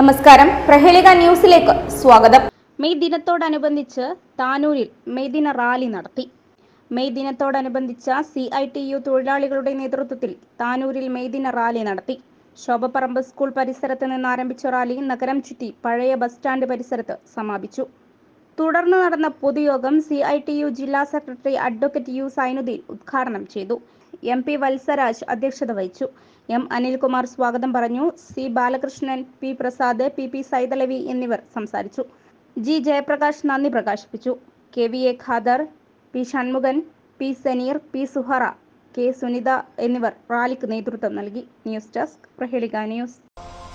നമസ്കാരം. പ്രഹേളിക ന്യൂസിലേക്ക് സ്വാഗതം. മെയ് ദിനത്തോടനുബന്ധിച്ച് താനൂരിൽ മെയ് ദിന റാലി നടത്തി. മെയ് ദിനത്തോടനുബന്ധിച്ച സി ഐ ടി യു തൊഴിലാളികളുടെ നേതൃത്വത്തിൽ താനൂരിൽ മെയ് ദിന റാലി നടത്തി. ശോഭപ്പറമ്പ് സ്കൂൾ പരിസരത്ത് നിന്ന് ആരംഭിച്ച റാലി നഗരം ചുറ്റി പഴയ ബസ് സ്റ്റാൻഡ് പരിസരത്ത് സമാപിച്ചു. തുടർന്ന് നടന്ന പൊതുയോഗം സി ഐ ടി യു ജില്ലാ സെക്രട്ടറി അഡ്വക്കേറ്റ് യു സൈനുദ്ദീൻ ഉദ്ഘാടനം ചെയ്തു. എം പി വത്സരാജ് അധ്യക്ഷത വഹിച്ചു. എം അനിൽകുമാർ സ്വാഗതം പറഞ്ഞു. C Balakrishnan P Prasad P P Saithalavi എന്നിവർ സംസാരിച്ചു. ജി ജയപ്രകാശ് നന്ദി പ്രകാശിപ്പിച്ചു. K V A Khader P Shanmughan P Seneer P Suhara K Sunitha എന്നിവർ റാലിക്ക് നേതൃത്വം നൽകി. News desk Prahelika news.